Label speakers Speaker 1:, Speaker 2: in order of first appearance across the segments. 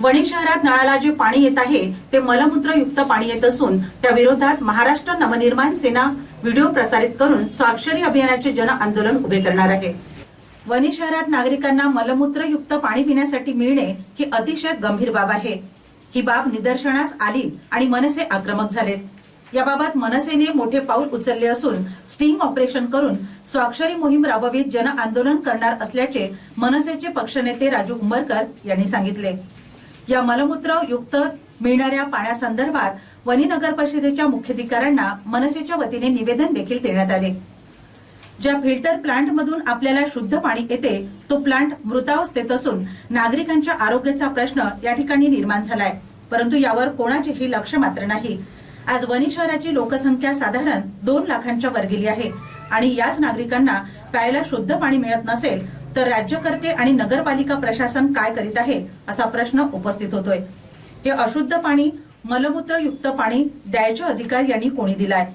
Speaker 1: वणी शहरात नळाला जे पाणी येत आहे ते मलमूत्रयुक्त पाणी येत असून त्या विरोधात महाराष्ट्र नवनिर्माण सेना व्हिडिओ प्रसारित करून स्वाक्षरी अभियानाचे जन आंदोलन उभे करणार आहे. वणी शहरात नागरिकांना मलमूत्रयुक्त पाणी पिण्यासाठी मिळणे ही अतिशय गंभीर बाब आहे. ही बाब निदर्शनास आली आणि मनसे आक्रमक झालेत. याबाबत मनसेने मोठे पाऊल उचलले असून स्टिंग ऑपरेशन करून स्वाक्षरी मोहीम राबवीत जन आंदोलन करणार असल्याचे मनसेचे पक्षनेते राजू उंबरकर यांनी सांगितले. या मलमूत्र युक्त मिळणाऱ्या पाण्यासंदर्भात वनी नगर परिषदेच्या मुख्याधिकाऱ्यांना मनसेच्या वतीने निवेदन देखील देण्यात आले. ज्या फिल्टर प्लांट मधून आपल्याला शुद्ध पाणी येते तो प्लांट मृतावस्थेत असून नागरिकांच्या आरोग्याचा प्रश्न या ठिकाणी निर्माण झालाय. परंतु यावर कोणाचेही लक्ष मात्र नाही. आज वनी शहराची लोकसंख्या साधारण दोन लाखांच्या वर गेली आहे आणि याच नागरिकांना प्यायला शुद्ध पाणी मिळत नसेल तर राज्यकर्ते आणि नगरपालिका प्रशासन काय करीत आहे असा प्रश्न उपस्थित होतोय. हे अशुद्ध पाणी मलमूत्रयुक्त पाणी द्यायचे अधिकार यांनी कोणी दिलाय?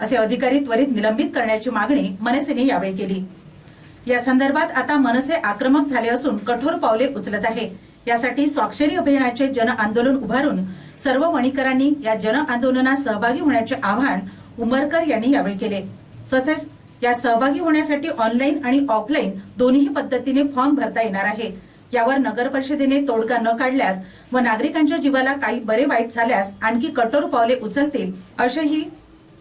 Speaker 1: असे अधिकारी त्वरित निलंबित करण्याची मागणी मनसेने यावेळी केली. या संदर्भात आता मनसे आक्रमक झाले असून कठोर पावले उचलत आहे. यासाठी स्वाक्षरी अभियानाचे जन आंदोलन उभारून सर्व वणीकरांनी या जन आंदोलनात सहभागी होण्याचे आवाहन उमरकर यांनी यावेळी केले. तसेच या सहभागी होण्यासाठी ऑनलाईन आणि ऑफलाईन दोन्ही पद्धतीने फॉर्म भरता येणार आहे. यावर नगर परिषदेने तोडगा न काढल्यास व नागरिकांच्या जीवाला काही बरे वाईट झाल्यास आणखी कठोर पावले उचलतील असेही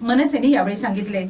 Speaker 1: मनसेने यावेळी सांगितले.